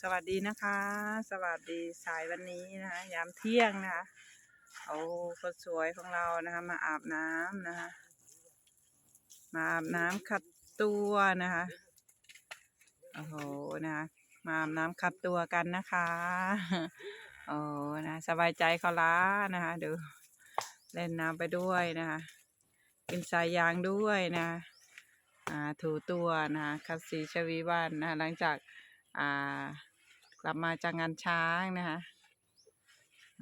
สวัสดีนะคะ สวัสดีสายวันนี้นะคะยามเที่ยงนะคะเอาคนสวยของเรานะคะ มาอาบน้ำนะคะ มาอาบน้ำขัดตัวนะคะโอ้โหนะคะมาอาบน้ำขัดตัวกันนะคะโอ้นะสบายใจเขาล้านะคะดูเล่นน้ำไปด้วยนะคะกินสายยางด้วยนะอ่าถูตัวนะคัดสีชวีวันนะหลังจาก อ่ากลับมาจากงานช้างนะคะ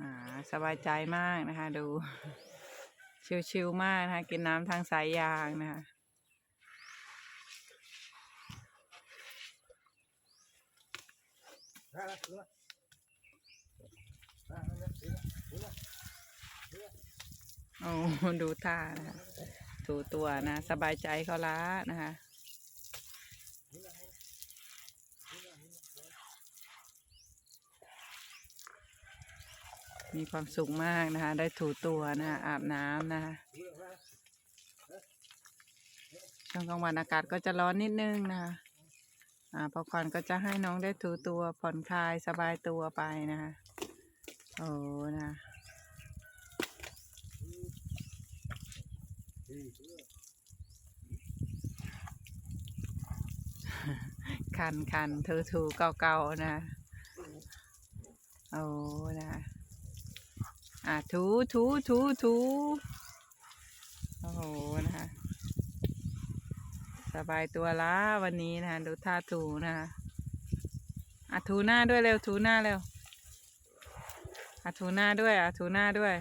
อ่าสบายใจมากนะคะ ดู ชิวๆมากนะคะ กินน้ำทางสายยางนะคะโอ้ดูท่านะคะถูตัวนะ สบายใจเขาละนะคะ มีความสุขมากนะคะ ได้ถูตัวนะคะอาบน้ำนะคะช่วงกลางวันอากาศก็จะร้อนนิดนึงนะคะอ่าพอควันก็จะให้น้องได้ถูตัวผ่อนคลายสบายตัวไปนะคะโอ้นะคันคันเธอถูเก่าๆนะโอ้นะ อะถูถูถูถูโอ้โหนะคะสบายตัวละวันนี้นะคะดูท่าถูนะคะอะถูหน้าด้วยเร็วถูหน้าเร็วอะถูหน้าด้วยอะถูหน้าด้วย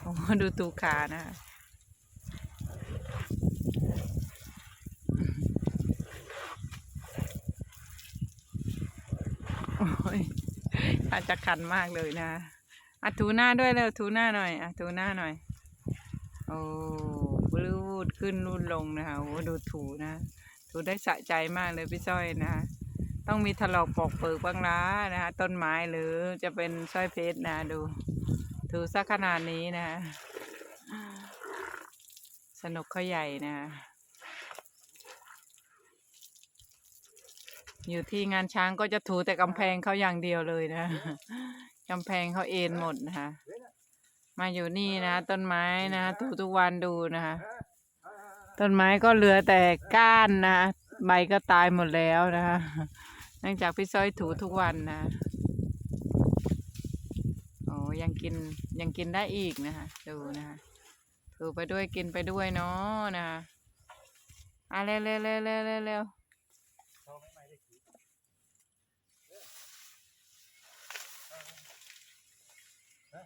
โอ้ดูถูขานะคะโอ้ยอาจจะคันมากเลยนะ อะถูหน้าด้วยเร็วถูหน้าหน่อยอะถูหน้าหน่อย โอ้บลูดขึ้นรูดลงนะคะโอ้ดูถูนะ ถูได้สะใจมากเลยพี่สร้อยนะคะต้องมีถลอกปอกเปิกบ้างละนะคะต้นไม้หรือจะเป็นสร้อยเพชรนะดู ถูสักขนาดนี้นะสนุกเขาใหญ่นะอยู่ที่งานช้างก็จะถูแต่กำแพงเขาอย่างเดียวเลยนะ กำแพงเขาเอ็นหมดนะคะ มาอยู่นี่นะ ต้นไม้นะถูทุกวันดูนะคะ ต้นไม้ก็เหลือแต่ก้านนะใบก็ตายหมดแล้วนะคะเนื่องจากพี่ซ้อยถูทุกวันนะโอ้ยังกินยังกินได้อีกนะคะ ดูนะคะถูไปด้วยกินไปด้วยเนาะนะคะอะเร็วเร็วเร็วเร็วเร็วเร็ว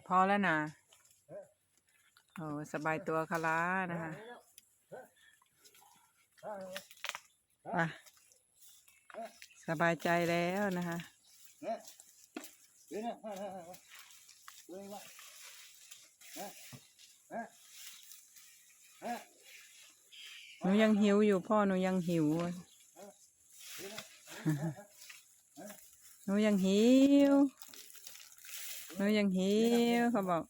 พ อแล้วนะโอ้สบายตัวคารานะคะอะสบายใจแล้วนะคะหนูยังหิวอยู่พ่อหนูยังหิวหนูยังหิว นูยังหิวเขาบอก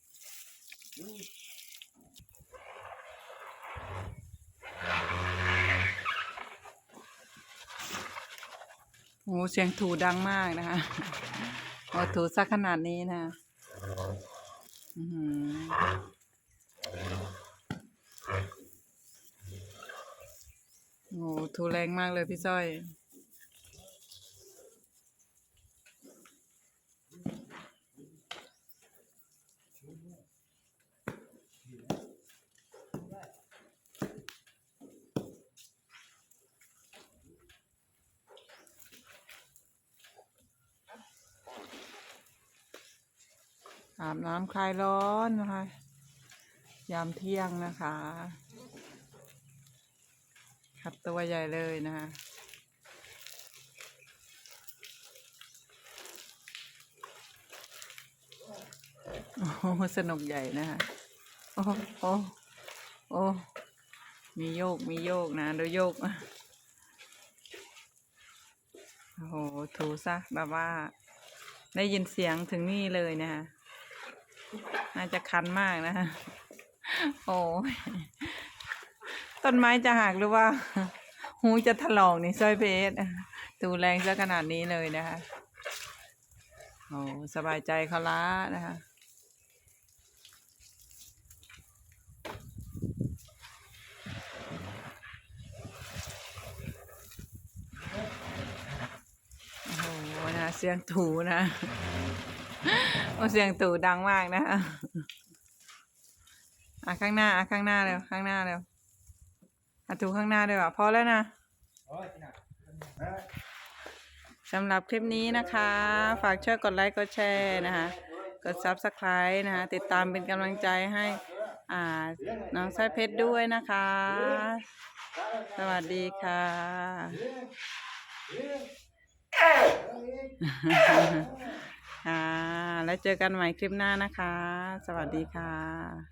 โอ้เสียงถูดังมากนะคะโอ้ถูสักขนาดนี้นะอื้อโอ้ถูแรงมากเลยพี่ส้อย อาบน้ำคลายร้อนนะคะ ยามเที่ยงนะคะขัดตัวใหญ่เลยนะคะโอ้โหสนุกใหญ่นะคะโอ้โอ้โอ้มีโยกมีโยกนะดูโยกโอ้โหถูซะแบบว่า ได้ยินเสียงถึงนี่เลยนะคะ น่าจะคันมากนะคะโอ้ยต้นไม้จะหักหรือว่า หูจะถลอกนี่สร้อยเพชรดูแรงซะขนาดนี้เลยนะคะโอ้สบายใจเขาละนะคะโอ้โหนะเสียงถูนะ เสียงตู่ดังมากนะคะอะข้างหน้าอะข้างหน้าเร็วข้างหน้าเร็วอะถูข้างหน้าด้วยว่ะพอแล้วนะสำหรับคลิปนี้นะคะ ฝากช่วยกดไลค์กดแชร์นะคะกด subscribe นะคะติดตามเป็นกำลังใจให้อ่าน้องสายเพชรด้วยนะคะ สวัสดีค่ะ ค่ะ แล้วเจอกันใหม่คลิปหน้านะคะ สวัสดีค่ะ